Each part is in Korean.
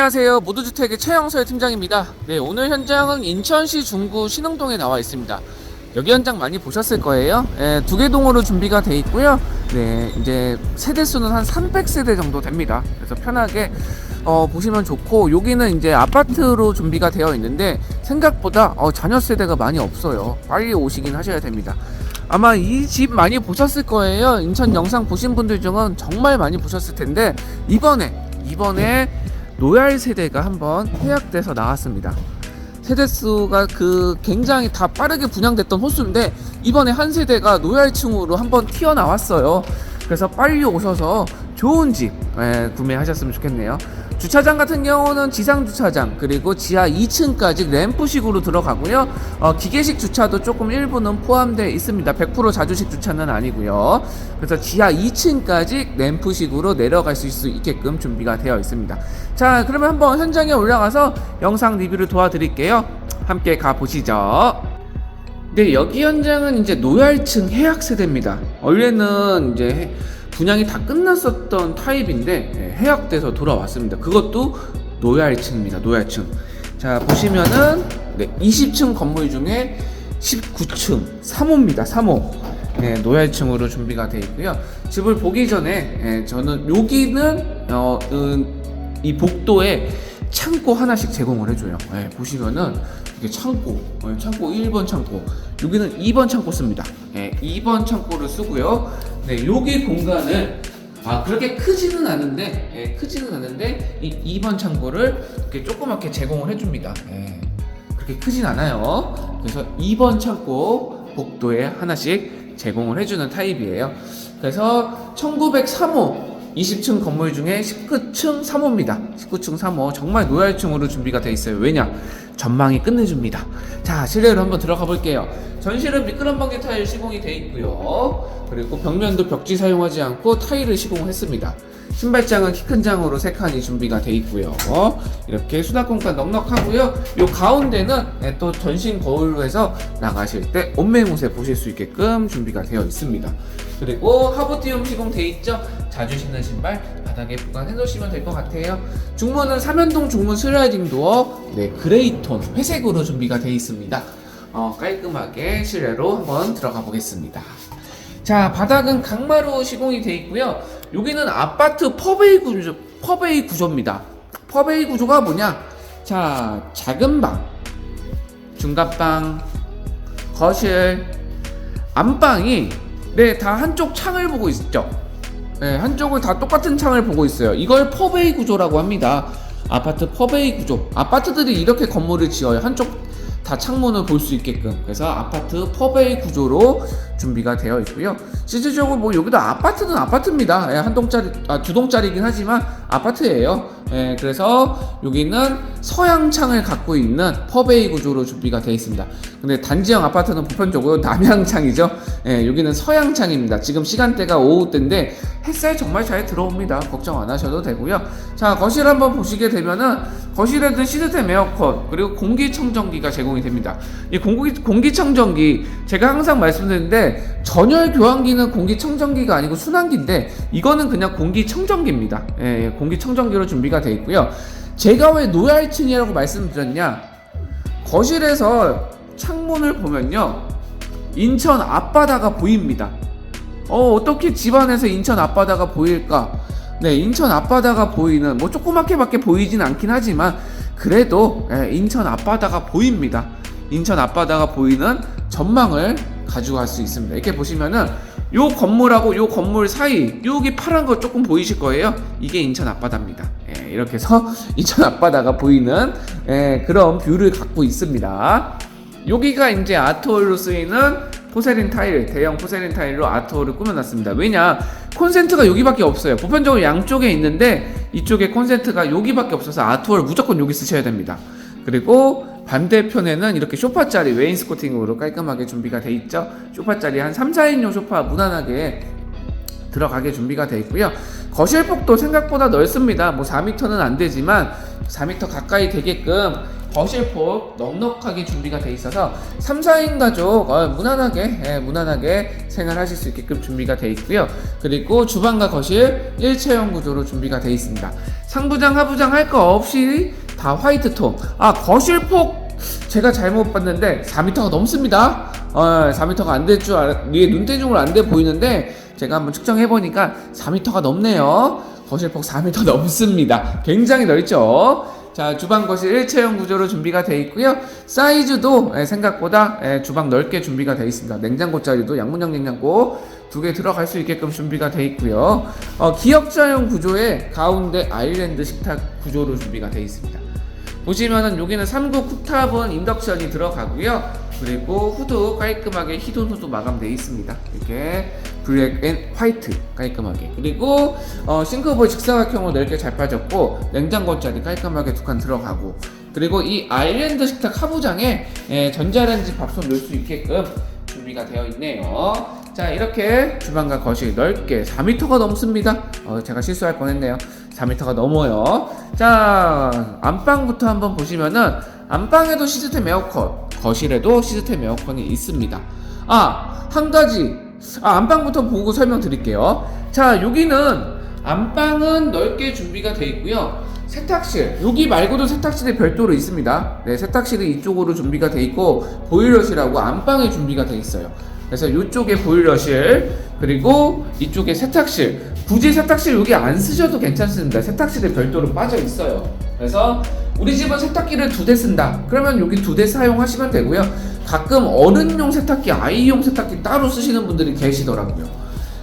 안녕하세요. 모두주택의 최영설 팀장입니다. 네, 오늘 현장은 인천시 중구 신흥동에 나와 있습니다. 여기 현장 많이 보셨을 거예요. 예, 두개 동으로 준비가 돼 있고요. 네, 이제 세대 수는 한 300세대 정도 됩니다. 그래서 편하게 어, 보시면 좋고 여기는 이제 아파트로 준비가 되어 있는데 생각보다 어, 자녀 세대가 많이 없어요. 빨리 오시긴 하셔야 됩니다. 아마 이 집 많이 보셨을 거예요. 인천 영상 보신 분들 중은 정말 많이 보셨을 텐데 이번에 이번에 노얄 세대가 한번 해약돼서 나왔습니다. 세대 수가 그 굉장히 다 빠르게 분양됐던 호수인데 이번에 한 세대가 노얄층으로 한번 튀어나왔어요. 그래서 빨리 오셔서 좋은 집 예, 구매하셨으면 좋겠네요. 주차장 같은 경우는 지상 주차장 그리고 지하 2층까지 램프식으로 들어가고요. 어, 기계식 주차도 조금 일부는 포함되어 있습니다. 100% 자주식 주차는 아니고요. 그래서 지하 2층까지 램프식으로 내려갈 수 있게끔 준비가 되어 있습니다. 자, 그러면 한번 현장에 올라가서 영상 리뷰를 도와드릴게요. 함께 가 보시죠. 네, 여기 현장은 이제 노얄층 해약 세대입니다. 원래는 이제 해- 분양이 다 끝났었던 타입인데 예, 해약돼서 돌아왔습니다. 그것도 노얄층입니다. 노얄층. 자, 보시면은 네, 20층 건물 중에 19층 3호입니다. 3호. 네, 노얄층으로 준비가 되어 있고요. 집을 보기 전에 예, 저는 여기는 어, 음, 이 복도에 창고 하나씩 제공을 해줘요. 예, 보시면은 이게 창고, 예, 창고 1번 창고, 여기는 2번 창고 씁니다. 예, 2번 창고를 쓰고요. 네, 여기 공간을 아 그렇게 크지는 않은데, 예, 크지는 않은데 이 2번 창고를 이렇게 조그맣게 제공을 해줍니다. 예, 그렇게 크진 않아요. 그래서 2번 창고 복도에 하나씩 제공을 해주는 타입이에요. 그래서 1903호 20층 건물 중에 19층 3호입니다. 19층 3호 정말 노얄층으로 준비가 돼 있어요. 왜냐? 전망이 끝내줍니다. 자 실내로 한번 들어가 볼게요. 전실은 미끄럼 방개 타일 시공이 돼 있고요. 그리고 벽면도 벽지 사용하지 않고 타일을 시공했습니다. 신발장은 키 큰 장으로 세 칸이 준비가 돼 있고요. 이렇게 수납 공간 넉넉하고요. 요 가운데는 네, 또 전신 거울로 해서 나가실 때 옷매무새 보실 수 있게끔 준비가 되어 있습니다. 그리고 하부티움 시공돼 있죠. 자주 신는 신발 바닥에 보관해 놓으시면 될 것 같아요. 중문은 삼연동 중문 슬라이딩 도어 네 그레이 톤 회색으로 준비가 되어 있습니다. 어, 깔끔하게 실내로 한번 들어가 보겠습니다. 자 바닥은 강마루 시공이 되어 있고요. 여기는 아파트 퍼베이 구조 퍼베이 구조입니다. 퍼베이 구조가 뭐냐? 자 작은 방, 중간방, 거실, 안방이 네 다 한쪽 창을 보고 있죠. 네 한쪽을 다 똑같은 창을 보고 있어요. 이걸 퍼베이 구조라고 합니다. 아파트 퍼베이 구조. 아파트들이 이렇게 건물을 지어요. 한쪽 다 창문을 볼 수 있게끔 그래서 아파트 퍼베이 구조로 준비가 되어 있고요 실질적으로 뭐 여기도 아파트는 아파트입니다 예, 한 동짜리 아, 두 동짜리긴 하지만 아파트예요 예, 그래서 여기는 서양 창을 갖고 있는 퍼베이 구조로 준비가 되어 있습니다 근데 단지형 아파트는 보편적으로 남향 창이죠 예, 여기는 서양 창입니다 지금 시간대가 오후 때인데 햇살 정말 잘 들어옵니다 걱정 안 하셔도 되고요 자 거실 한번 보시게 되면은 거실에도 시스템 에어컨 그리고 공기청정기가 제공이 됩니다. 이 공기 공기청정기 제가 항상 말씀드리는데 전열 교환기는 공기청정기가 아니고 순환기인데 이거는 그냥 공기청정기입니다. 예, 예, 공기청정기로 준비가 되어 있고요. 제가 왜 노얄층이라고 말씀드렸냐? 거실에서 창문을 보면요, 인천 앞바다가 보입니다. 어, 어떻게 집안에서 인천 앞바다가 보일까? 네, 인천 앞바다가 보이는 뭐 조그맣게밖에 보이진 않긴 하지만 그래도 예, 인천 앞바다가 보입니다. 인천 앞바다가 보이는 전망을 가져갈 수 있습니다. 이렇게 보시면은 요 건물하고 요 건물 사이 여기 파란 거 조금 보이실 거예요. 이게 인천 앞바다입니다. 예, 이렇게 해서 인천 앞바다가 보이는 예, 그런 뷰를 갖고 있습니다. 여기가 이제 아트홀로 쓰이는 포세린 타일, 대형 포세린 타일로 아트홀을 꾸며놨습니다. 왜냐? 콘센트가 여기밖에 없어요. 보편적으로 양쪽에 있는데 이쪽에 콘센트가 여기밖에 없어서 아트홀 무조건 여기 쓰셔야 됩니다. 그리고 반대편에는 이렇게 소파 자리 웨인스코팅으로 깔끔하게 준비가 돼 있죠. 소파 자리 한 3, 4인용 소파 무난하게 들어가게 준비가 되어 있고요. 거실 폭도 생각보다 넓습니다. 뭐 4m는 안 되지만 4m 가까이 되게끔 거실폭 넉넉하게 준비가 돼 있어서 3, 4인 가족 어, 무난하게 예, 무난하게 생활하실 수 있게끔 준비가 돼 있고요. 그리고 주방과 거실 일체형 구조로 준비가 돼 있습니다. 상부장, 하부장 할 거 없이 다 화이트 톤. 아 거실폭 제가 잘못 봤는데 4m가 넘습니다. 어, 4m가 안 될 줄 알아, 위에 눈대중으로 안 돼 보이는데 제가 한번 측정해 보니까 4m가 넘네요. 거실폭 4m 넘습니다. 굉장히 넓죠. 자, 주방 거실 일체형 구조로 준비가 되어 있고요. 사이즈도 예, 생각보다 예, 주방 넓게 준비가 되어 있습니다. 냉장고 자리도 양문형 냉장고 두 개 들어갈 수 있게끔 준비가 되어 있고요. 어, 기역자형 구조의 가운데 아일랜드 식탁 구조로 준비가 되어 있습니다. 보시면은 여기는 3구 쿡탑은 인덕션이 들어가고요. 그리고 후드 깔끔하게 히든 후드 마감되어 있습니다. 이렇게 블랙 앤 화이트 깔끔하게. 그리고 어, 싱크볼 직사각 형으로 넓게 잘 빠졌고 냉장고 자리 깔끔하게 두 칸 들어가고. 그리고 이 아일랜드 식탁 하부장에 예, 전자레인지 밥솥 넣을 수 있게끔 준비가 되어 있네요. 자 이렇게 주방과 거실 넓게 4m가 넘습니다. 어, 제가 실수할 뻔했네요. 4m가 넘어요. 자 안방부터 한번 보시면은 안방에도 시스템 에어컨, 거실에도 시스템 에어컨이 있습니다. 아 한 가지 아 안방부터 보고 설명드릴게요. 자 여기는 안방은 넓게 준비가 되어 있고요. 세탁실 여기 말고도 세탁실이 별도로 있습니다. 네 세탁실이 이쪽으로 준비가 되어 있고 보일러실하고 안방에 준비가 되어 있어요. 그래서 이쪽에 보일러실 그리고 이쪽에 세탁실 굳이 세탁실 여기 안 쓰셔도 괜찮습니다. 세탁실에 별도로 빠져 있어요. 그래서 우리 집은 세탁기를 두 대 쓴다. 그러면 여기 두 대 사용하시면 되고요. 가끔 어른용 세탁기 아이용 세탁기 따로 쓰시는 분들이 계시더라고요.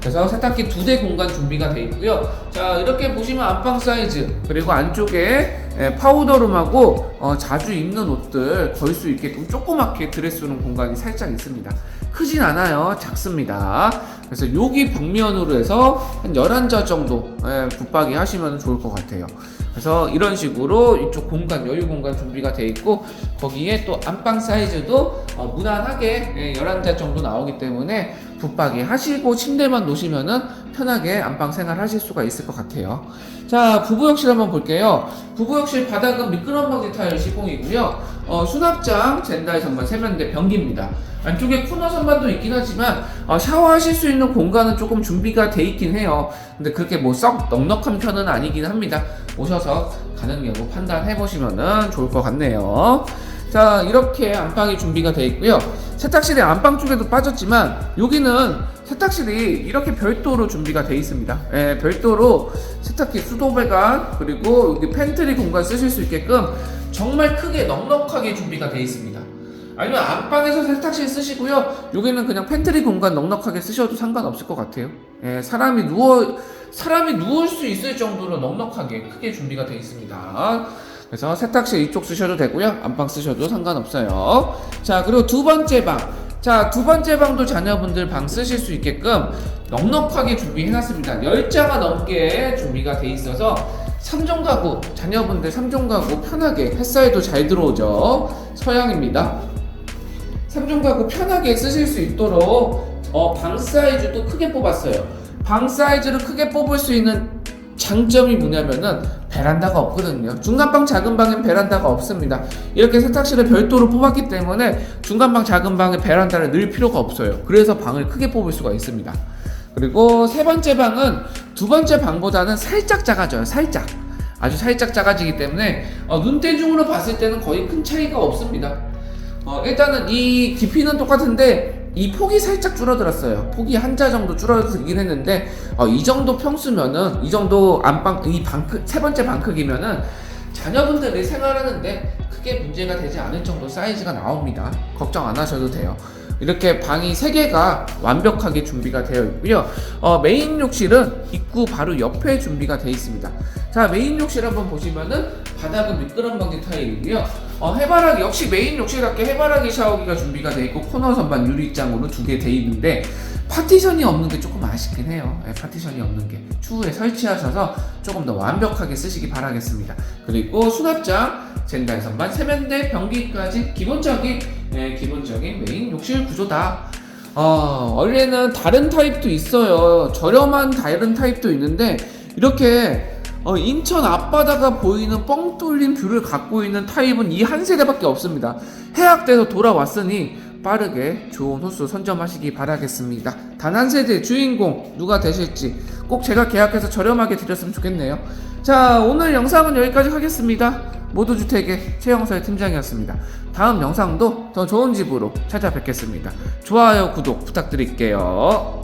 그래서 세탁기 두 대 공간 준비가 되어 있고요. 자 이렇게 보시면 안방 사이즈 그리고 안쪽에 예, 파우더룸하고 어, 자주 입는 옷들 걸 수 있게끔 조그맣게 드레스룸 공간이 살짝 있습니다. 크진 않아요. 작습니다. 그래서 여기 벽면으로 해서 한 11자 정도 예, 붙박이 하시면 좋을 것 같아요. 그래서 이런 식으로 이쪽 공간 여유 공간 준비가 되어 있고 거기에 또 안방 사이즈도 어, 무난하게 예, 11자 정도 나오기 때문에 붙박이 하시고 침대만 놓으시면은 편하게 안방 생활 하실 수가 있을 것 같아요. 자, 부부욕실 한번 볼게요. 부부욕실 바닥은 미끄럼 방지 타일 시공이고요. 어, 수납장 젠다이 선반 세면대 변기입니다. 안쪽에 코너 선반도 있긴 하지만 어, 샤워하실 수 있는 공간은 조금 준비가 돼 있긴 해요. 근데 그렇게 뭐 썩 넉넉한 편은 아니긴 합니다. 오셔서 가는 여부 판단해 보시면은 좋을 것 같네요. 자 이렇게 안방이 준비가 되어 있고요 세탁실이 안방 쪽에도 빠졌지만 여기는 세탁실이 이렇게 별도로 준비가 되어 있습니다 예, 별도로 세탁기 수도배관 그리고 여기 팬트리 공간 쓰실 수 있게끔 정말 크게 넉넉하게 준비가 되어 있습니다 아니면 안방에서 세탁실 쓰시고요 여기는 그냥 팬트리 공간 넉넉하게 쓰셔도 상관없을 것 같아요 예, 사람이 누워 사람이 누울 수 있을 정도로 넉넉하게 크게 준비가 되어 있습니다 그래서 세탁실 이쪽 쓰셔도 되고요. 안방 쓰셔도 상관없어요. 자, 그리고 두 번째 방. 자, 두 번째 방도 자녀분들 방 쓰실 수 있게끔 넉넉하게 준비해놨습니다. 10자가 넘게 준비가 돼 있어서 3종 가구, 자녀분들 3종 가구 편하게 햇살도 잘 들어오죠. 서양입니다. 3종 가구 편하게 쓰실 수 있도록 어, 방 사이즈도 크게 뽑았어요. 방 사이즈를 크게 뽑을 수 있는 장점이 뭐냐면은 베란다가 없거든요. 중간방 작은 방엔 베란다가 없습니다. 이렇게 세탁실을 별도로 뽑았기 때문에 중간방 작은 방에 베란다를 넣을 필요가 없어요. 그래서 방을 크게 뽑을 수가 있습니다. 그리고 세 번째 방은 두 번째 방보다는 살짝 작아져요. 살짝. 아주 살짝 작아지기 때문에 어, 눈대중으로 봤을 때는 거의 큰 차이가 없습니다. 어, 일단은 이 깊이는 똑같은데 이 폭이 살짝 줄어들었어요. 폭이 한 자 정도 줄어들긴 했는데 어, 이 정도 평수면은 이 정도 안방 이방세 번째 방 크기면은 자녀분들이 생활하는데 크게 문제가 되지 않을 정도 사이즈가 나옵니다. 걱정 안 하셔도 돼요. 이렇게 방이 세 개가 완벽하게 준비가 되어 있고요. 어, 메인 욕실은 입구 바로 옆에 준비가 되어 있습니다. 자, 메인 욕실 한번 보시면은 바닥은 미끄럼 방지 타일이고요. 어, 해바라기 역시 메인 욕실답게 해바라기 샤워기가 준비가 되어 있고 코너 선반 유리장으로 두 개 되어 있는데 파티션이 없는 게 조금 아쉽긴 해요. 네, 파티션이 없는 게 추후에 설치하셔서 조금 더 완벽하게 쓰시기 바라겠습니다. 그리고 수납장, 젠다이 선반, 세면대, 변기까지 기본적인 네, 기본적인 메인 욕실 구조다. 어, 원래는 다른 타입도 있어요. 저렴한 다른 타입도 있는데 이렇게 어, 인천 앞바다가 보이는 뻥 뚫린 뷰를 갖고 있는 타입은 이 한 세대밖에 없습니다. 해약돼서 돌아왔으니 빠르게 좋은 호수 선점하시기 바라겠습니다. 단 한 세대 주인공 누가 되실지 꼭 제가 계약해서 저렴하게 드렸으면 좋겠네요. 자, 오늘 영상은 여기까지 하겠습니다. 모두 주택의 최영서의 팀장이었습니다. 다음 영상도 더 좋은 집으로 찾아뵙겠습니다. 좋아요, 구독 부탁드릴게요.